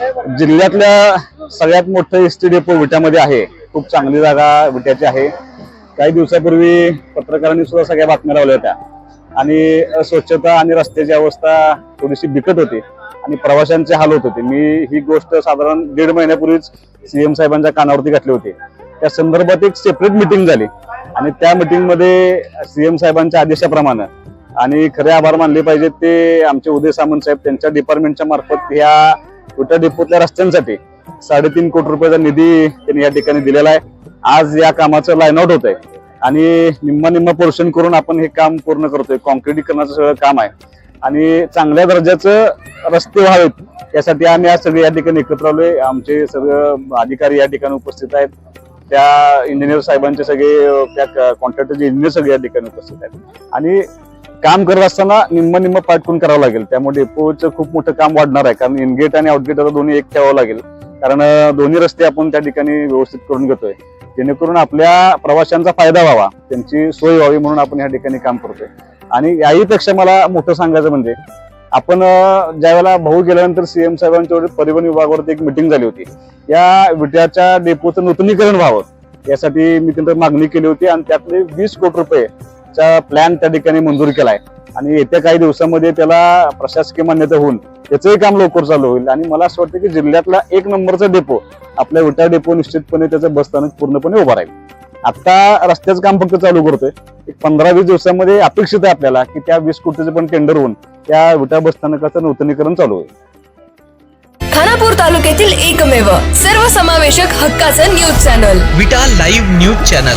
जिल्ह्यातल्या सगळ्यात मोठं एस टी डेपो विट्यामध्ये आहे. खूप चांगली जागा विट्याची आहे. काही दिवसापूर्वी पत्रकारांनी सुद्धा सगळ्या बातम्या लावल्या होत्या. आणि अस्वच्छता आणि रस्त्याची अवस्था थोडीशी बिकट होती. आणि प्रवाशांचे हाल होत. होते मी ही गोष्ट साधारण दीड महिन्यापूर्वीच सीएम साहेबांच्या कानावरती घातली होती. त्या संदर्भात एक सेपरेट मिटिंग झाली. आणि त्या मिटिंगमध्ये सीएम साहेबांच्या आदेशाप्रमाणे आणि खरे आभार मानले पाहिजेत ते आमचे उदय सामंत साहेब त्यांच्या डिपार्टमेंटच्या मार्फत ह्या विटा डेपोतल्या रस्त्यांसाठी साडेतीन कोटी रुपयाचा निधी त्यांनी या ठिकाणी दिलेला आहे. आज या कामाचं लाईन आउट होत आहे आणि निम्मा निम्मा पोर्शन करून आपण हे काम पूर्ण करतोय. कॉन्क्रिटीकरणाचं सगळं काम आहे. आणि चांगल्या दर्जाचं रस्ते व्हावेत यासाठी आम्ही आज सगळे या ठिकाणी एकत्र आलोय. आमचे सगळं अधिकारी या ठिकाणी उपस्थित आहेत. त्या इंजिनियर साहेबांचे सगळे त्या कॉन्ट्रॅक्टरचे इंजिनियर सगळे या ठिकाणी उपस्थित आहेत. आणि काम करत असताना निम्म निम्म पाठकून करावं लागेल. त्यामुळे डेपोचं खूप मोठं काम वाढणार आहे. कारण इनगेट आणि आउटगेट आता दोन्ही एक ठेवावं लागेल. कारण दोन्ही रस्ते आपण त्या ठिकाणी व्यवस्थित करून घेतोय. जेणेकरून आपल्या प्रवाशांचा फायदा व्हावा. त्यांची सोय व्हावी म्हणून आपण या ठिकाणी काम करतोय. आणि याही पेक्षा मला मोठं सांगायचं म्हणजे आपण ज्या ज्यावेळेला भाऊ गेल्यानंतर सीएम साहेबांच्या परिवहन विभागावरती एक मिटिंग झाली होती. या विट्याच्या डेपोचं नूतनीकरण व्हावं. यासाठी मी त्यांना मागणी केली होती आणि त्यातले वीस कोटी रुपयेचा प्लॅन त्या ठिकाणी मंजूर केलाय. आणि येत्या काही दिवसामध्ये त्याला प्रशासकीय मान्यता होऊन त्याचंही काम लवकर चालू होईल. आणि मला असं वाटतं की जिल्ह्यातला एक नंबरचा डेपो आपल्या विटा डेपो निश्चितपणे त्याचं बस स्थानक पूर्णपणे उभा राहील. आता रस्त्याचं काम फक्त चालू करतोय. एक पंधरा वीस दिवसामध्ये अपेक्षित आहे आपल्याला की त्या वीस कोटीचं पण टेंडर होऊन त्या विटा बस स्थानकाचं नूतनीकरण चालू होईल. खानापूर तालुक्यातील एकमेव सर्वसमावेशक हक्काचं news channel Vita live news channel